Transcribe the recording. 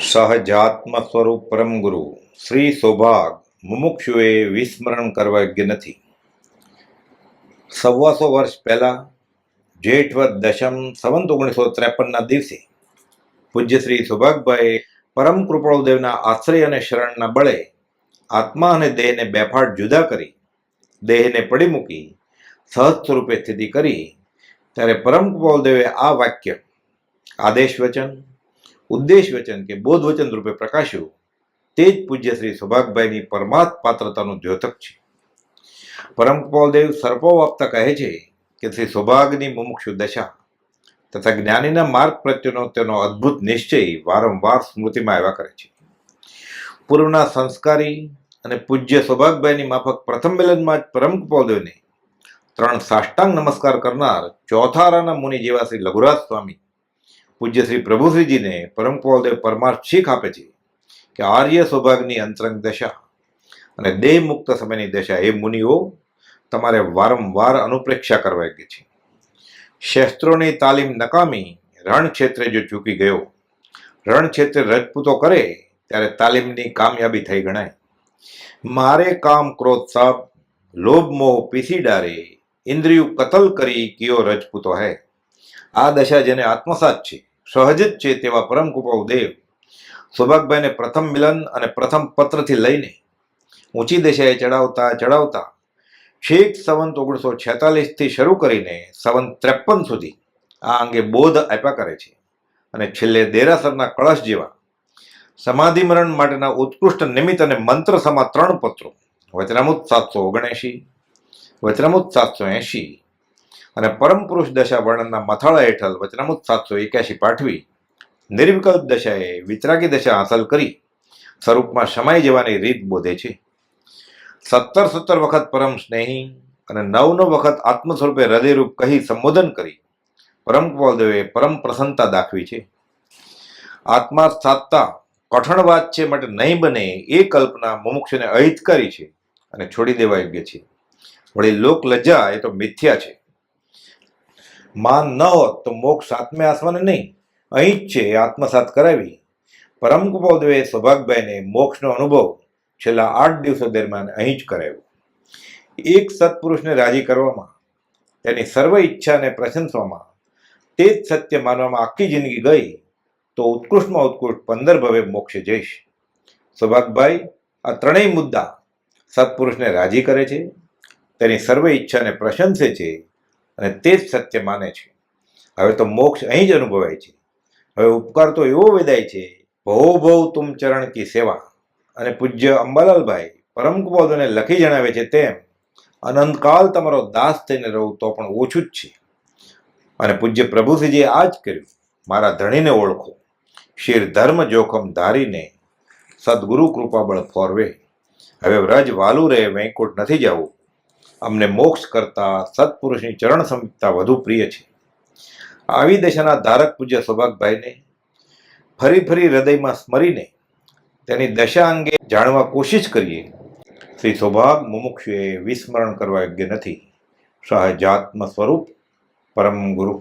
સહજાત્મ સ્વરૂપ પરમ ગુરુ. શ્રી સૌભાગ મુમુક્ષુએ વિસ્મરણ કરવા યોગ્ય નથી. સવ્વાસો વર્ષ પહેલાં, જેઠવદ દશમ સંવંત ઓગણીસો ત્રેપનના દિવસે, પૂજ્ય શ્રી સૌભાગભાઈ પરમ કૃપાળુદેવના આશ્રય અને શરણના બળે આત્મા અને દેહને બેફાટ જુદા કરી, દેહને પડી મૂકી સહજ સ્વરૂપે સ્થિતિ કરી, ત્યારે પરમ કૃપાળુદેવે આ વાક્ય, આદેશ વચન ઉદ્દેશ વચન કે બોધ વચન રૂપે પ્રકાશ્યું, તે જ પૂજ્ય શ્રી સુભાગભાઈની પરમાર્થ પાત્રતાનું દ્યોતક છે. પરમ કૃપાળદેવ સર્પો આપતા કહે છે કે શ્રી સૌભાગની મુમુક્ષુ દશા તથા જ્ઞાનીના માર્ગ પ્રત્યેનો તેનો અદ્ભુત નિશ્ચય વારંવાર સ્મૃતિમાં આવ્યા કરે છે. પૂર્વના સંસ્કારી અને પૂજ્ય સૌભાગભાઈની માફક પ્રથમ મિલનમાં જ પરમ કૃપાળદેવને ત્રણ સાષ્ટાંગ નમસ્કાર કરનાર ચોથારાના મુનિ જેવા શ્રી લઘુરાજ સ્વામી પૂજ્ય શ્રી પ્રભુશ્રીજીને પરમ કૃપાળદેવ પરમાર્થ શીખ આપે છે કે આર્ય સૌભાગની અંતરંગ દશા અને દેહ મુક્ત સમયની દશા એ મુનિઓ તમારે વારંવાર અનુપ્રેક્ષા કરવા યોગ્ય છે. શસ્ત્રોની તાલીમ નકામી રણ ક્ષેત્રે જો ચૂકી ગયો, રણ ક્ષેત્રે રજપૂતો કરે, ત્યારે તાલીમની કામયાબી થઈ ગણાય. મારે કામ ક્રોધ સાપ, લોભ મોહ પીસી ડારે, ઇન્દ્રિયું કતલ કરી કિયો રજપૂતો હૈ? આ દશા જેને આત્મસાત છે, સહજ જ છે તેવા પરમ કૃપાઉ દેવ. સૌભાગભાઈને પ્રથમ મિલન અને પ્રથમ પત્રથી લઈને ઊંચી દશાએ ચડાવતા ચડાવતા છેક સંવંત ઓગણીસો છેતાલીસથી શરૂ કરીને સંવંત ત્રેપન સુધી આ અંગે બોધ આપ્યા કરે છે. અને છેલ્લે દેરાસરના કળશ જેવા સમાધિમરણ માટેના ઉત્કૃષ્ટ નિમિત્ત અને મંત્ર સમા ત્રણ પત્રો. વચનામૃત સાતસો ઓગણએંશી, વચનામૃત સાતસો એંશી અને પરમ પુરુષ દશા વર્ણનના મથાળા હેઠળ વચનામૃત સાતસો એક્યાસી પાઠવી, નિર્વિકલ્પ દશાએ વિતરાગી દશા હાંસલ કરી, સ્વરૂપમાં સમાઈ જવાની રીત બોધે છે. સત્તર સત્તર વખત પરમ સ્નેહી અને નવ નવ વખત આત્મ સ્વરૂપે હૃદયરૂપ કહી સંબોધન કરી, પરમ કૃપાળદેવે પરમ પ્રસન્નતા દાખવી છે. આત્મા સાધતા કઠણ વાત છે માટે નહીં બને એ કલ્પના મુમુક્ષને અહિતકારી છે અને છોડી દેવા યોગ્ય છે. વળી લોક લજ્જા એ તો મિથ્યા છે. માન ન હોત તો મોક્ષ સાતમે આસવાને નહીં. અહીં જ છે, આત્મસાત કરાવી. પરમ કૃપાદેવે સૌભાગભાઈને મોક્ષનો અનુભવ છેલ્લા આઠ દિવસો દરમિયાન અહીં જ કરાવ્યો. એક સત્પુરુષને રાજી કરવામાં, તેની સર્વ ઈચ્છાને પ્રશંસવામાં તે જ સત્ય માનવામાં આખી જિંદગી ગઈ, તો ઉત્કૃષ્ટમાં ઉત્કૃષ્ટ પંદર ભવે મોક્ષે જઈશ. સૌભાગભાઈ આ ત્રણેય મુદ્દા સત્પુરુષને રાજી કરે છે, તેની સર્વ ઈચ્છાને પ્રશંસે છે અને તે જ સત્ય માને છે. હવે તો મોક્ષ અહીં જ અનુભવાય છે. હવે ઉપકાર તો એવો વેદાય છે ભવો ભવ તુમ ચરણ કી સેવા. અને પૂજ્ય અંબાલાલભાઈ પરમ કુબોધને લખી જણાવે છે તેમ અનંતકાલ તમારો દાસ થઈને રહું તો પણ ઓછું જ છે. અને પૂજ્ય પ્રભુશ્રીજીએ આ જ કર્યું, મારા ધણીને ઓળખો. શિર ધર્મ જોખમ ધારીને સદગુરુ કૃપાબળ ફોરવે. હવે વ્રજ વાલું રહે વૈકુંઠ નથી જવું. અમને મોક્ષ કરતા સત્પુરુષની ચરણ સમીપતા વધુ પ્રિય છે. આવી દશાના ધારક પૂજ્ય સૌભાગભાઈને ફરી ફરી હૃદયમાં સ્મરીને તેની દશા અંગે જાણવા કોશિશ કરીએ. શ્રી સૌભાગ મુમુક્ષુએ વિસ્મરણ કરવા યોગ્ય નથી. સહજાત્મ સ્વરૂપ પરમ ગુરુ